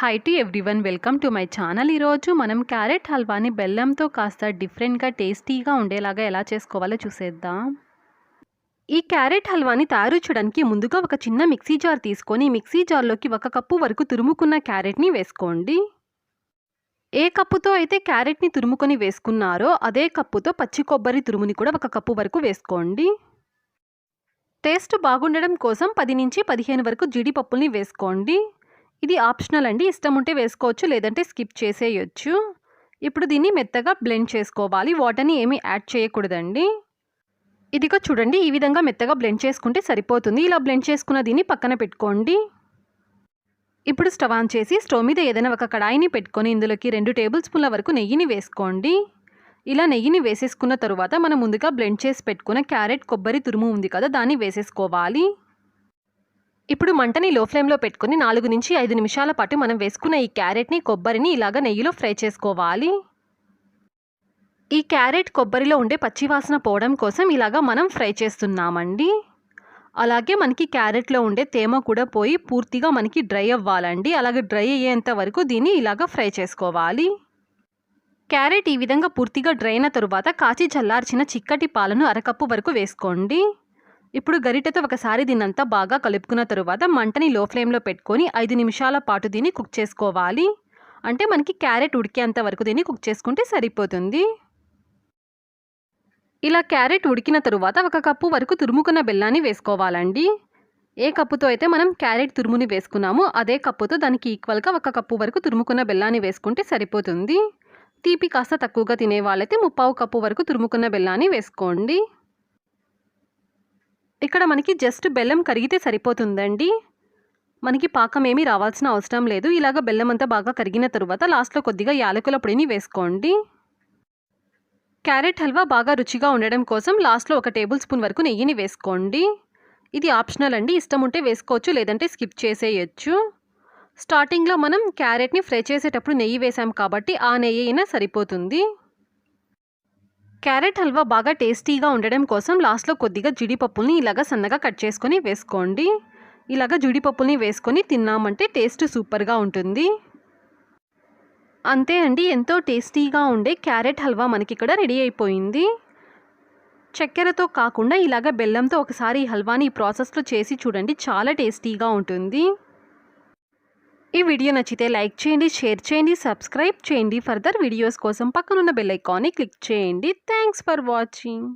Hi to everyone welcome to my channel ఈరోజు మనం carrot హల్వాని బెల్లంతో కాస్త డిఫరెంట్గా టేస్టీగా ఉండేలాగా ఎలా చేసుకోవాలో చూసేద్దాం. ఈ క్యారెట్ హల్వాని తయారు చేయడానికి ముందుగా ఒక చిన్న మిక్సీ జార్ తీసుకొని మిక్సీ జార్లోకి ఒక కప్పు వరకు తురుముకున్న క్యారెట్ని వేసుకోండి. ఏ కప్పుతో అయితే క్యారెట్ని తురుముకొని వేసుకున్నారో అదే కప్పుతో పచ్చి కొబ్బరి తురుముని కూడా ఒక కప్పు వరకు వేసుకోండి. టేస్ట్ బాగుండడం కోసం పది నుంచి పదిహేను వరకు జీడిపప్పుల్ని వేసుకోండి. ఇది ఆప్షనల్ అండి. ఇష్టం ఉంటే వేసుకోవచ్చు లేదంటే స్కిప్ చేసేయచ్చు. ఇప్పుడు దీన్ని మెత్తగా బ్లెండ్ చేసుకోవాలి. వాటర్ని ఏమీ యాడ్ చేయకూడదండి. ఇదిగో చూడండి ఈ విధంగా మెత్తగా బ్లెండ్ చేసుకుంటే సరిపోతుంది. ఇలా బ్లెండ్ చేసుకున్న దీన్ని పక్కన పెట్టుకోండి. ఇప్పుడు స్టవ్ ఆన్ చేసి స్టవ్ మీద ఏదైనా ఒక కడాయిని పెట్టుకొని ఇందులోకి రెండు టేబుల్ స్పూన్ల వరకు నెయ్యిని వేసుకోండి. ఇలా నెయ్యిని వేసేసుకున్న తరువాత మనం ముందుగా బ్లెండ్ చేసి పెట్టుకున్న క్యారెట్ కొబ్బరి తురుము ఉంది కదా దాన్ని వేసేసుకోవాలి. ఇప్పుడు మంటని లో ఫ్లేమ్లో పెట్టుకుని నాలుగు నుంచి ఐదు నిమిషాల పాటు మనం వేసుకున్న ఈ క్యారెట్ని కొబ్బరిని ఇలాగ నెయ్యిలో ఫ్రై చేసుకోవాలి. ఈ క్యారెట్ కొబ్బరిలో ఉండే పచ్చివాసన పోవడం కోసం ఇలాగ మనం ఫ్రై చేస్తున్నామండి. అలాగే మనకి క్యారెట్లో ఉండే తేమ కూడా పోయి పూర్తిగా మనకి డ్రై అవ్వాలండి. అలాగే డ్రై అయ్యేంత వరకు దీన్ని ఇలాగ ఫ్రై చేసుకోవాలి. క్యారెట్ ఈ విధంగా పూర్తిగా డ్రై అయిన తరువాత కాచి చల్లార్చిన చిక్కటి పాలను అరకప్పు వరకు వేసుకోండి. ఇప్పుడు గరిటెతో ఒకసారి దీన్నంతా బాగా కలుపుకున్న తరువాత మంటని లో ఫ్లేమ్లో పెట్టుకొని ఐదు నిమిషాల పాటు దీన్ని కుక్ చేసుకోవాలి. అంటే మనకి క్యారెట్ ఉడికేంత వరకు దీన్ని కుక్ చేసుకుంటే సరిపోతుంది. ఇలా క్యారెట్ ఉడికిన తరువాత ఒక కప్పు వరకు తురుముకున్న బెల్లాన్ని వేసుకోవాలండి. ఏ కప్పుతో అయితే మనం క్యారెట్ తురుముని వేసుకున్నామో అదే కప్పుతో దానికి ఈక్వల్గా ఒక కప్పు వరకు తురుముకున్న బెల్లాన్ని వేసుకుంటే సరిపోతుంది. తీపి కాస్త తక్కువగా తినే వాళ్ళైతే ముప్పావు కప్పు వరకు తురుముకున్న బెల్లాన్ని వేసుకోండి. ఇక్కడ మనకి జస్ట్ బెల్లం కరిగితే సరిపోతుందండి. మనకి పాకం ఏమీ రావాల్సిన అవసరం లేదు. ఇలాగ బెల్లం అంతా బాగా కరిగిన తరువాత లాస్ట్లో కొద్దిగా యాలకుల పొడిని వేసుకోండి. క్యారెట్ హల్వా బాగా రుచిగా ఉండడం కోసం లాస్ట్లో ఒక టేబుల్ స్పూన్ వరకు నెయ్యిని వేసుకోండి. ఇది ఆప్షనల్ అండి. ఇష్టం ఉంటే వేసుకోవచ్చు లేదంటే స్కిప్ చేసేయచ్చు. స్టార్టింగ్లో మనం క్యారెట్ని ఫ్రై చేసేటప్పుడు నెయ్యి వేసాం కాబట్టి ఆ నెయ్యి అయినా సరిపోతుంది. క్యారెట్ హల్వా బాగా టేస్టీగా ఉండడం కోసం లాస్ట్లో కొద్దిగా జీడిపప్పుల్ని ఇలాగ సన్నగా కట్ చేసుకొని వేసుకోండి. ఇలాగ జీడిపప్పుల్ని వేసుకొని తిన్నామంటే టేస్ట్ సూపర్గా ఉంటుంది. అంతే అండి ఎంతో టేస్టీగా ఉండే క్యారెట్ హల్వా మనకి ఇక్కడ రెడీ అయిపోయింది. చక్కెరతో కాకుండా ఇలాగ బెల్లంతో ఒకసారి ఈ హల్వాని ఈ ప్రాసెస్లో చేసి చూడండి చాలా టేస్టీగా ఉంటుంది. ఈ వీడియో నచ్చితే లైక్ చేయండి షేర్ చేయండి సబ్స్క్రైబ్ చేయండి. ఫర్దర్ వీడియోస్ కోసం పక్కనున్న బెల్ ఐకాన్ని క్లిక్ చేయండి. Thanks for watching.